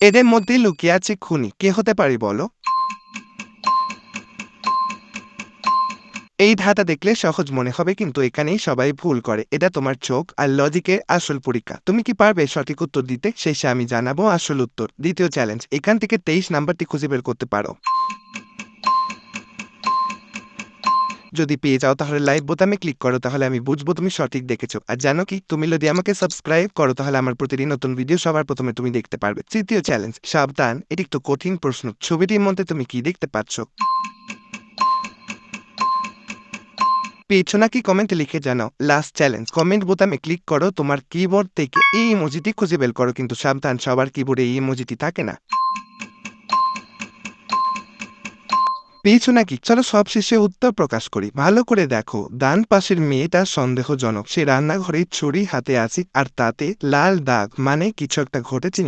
এদের মধ্যে লুকিয়ে আছে খুনি। কে হতে পারি বলো? এই ধাতা দেখলে সহজ মনে হবে, কিন্তু এখানেই সবাই ভুল করে। এটা তোমার চোখ আর লজিকের আসল পরীক্ষা। তুমি কি পারবে সঠিক উত্তর দিতে? শেষে আমি জানাব আসল উত্তর। দ্বিতীয় চ্যালেঞ্জ এখান থেকে তেইশ নাম্বারটি খুঁজে বের করতে পারো। যদি পেয়ে যাও তাহলে লাইক বোতামে ক্লিক করো, তাহলে আমি বুঝব তুমি সঠিক দেখেছ। আর জানো কি? তুমি যদি আমাকে সাবস্ক্রাইব করো, তাহলে আমার প্রতিদিন নতুন ভিডিও সবার প্রথমে তুমি দেখতে পারবে। তৃতীয় চ্যালেঞ্জ সাবধান, এটি একটু কঠিন প্রশ্ন। ছবিটির মধ্যে তুমি কি দেখতে পাচ্ছ? পেয়েছ নাকি কমেন্টে লিখে জানাও। লাস্ট চ্যালেঞ্জ কমেন্ট বোতামে ক্লিক করো, তোমার কিবোর্ড থেকে এই ইমোজিটি খুঁজে বের করো, কিন্তু সাবধান, সবার কিবোর্ডে এই ইমোজিটি থাকে না। পেয়েছ নাকি? চলো সব শেষে উত্তর প্রকাশ করি। ভালো করে দেখো। ডান পাশের মেয়েটা সন্দেহজনক। সে রান্নাঘরে ছুরি হাতে আছে আর তাতে লাল দাগ। মানে কিছু একটা ঘটেছে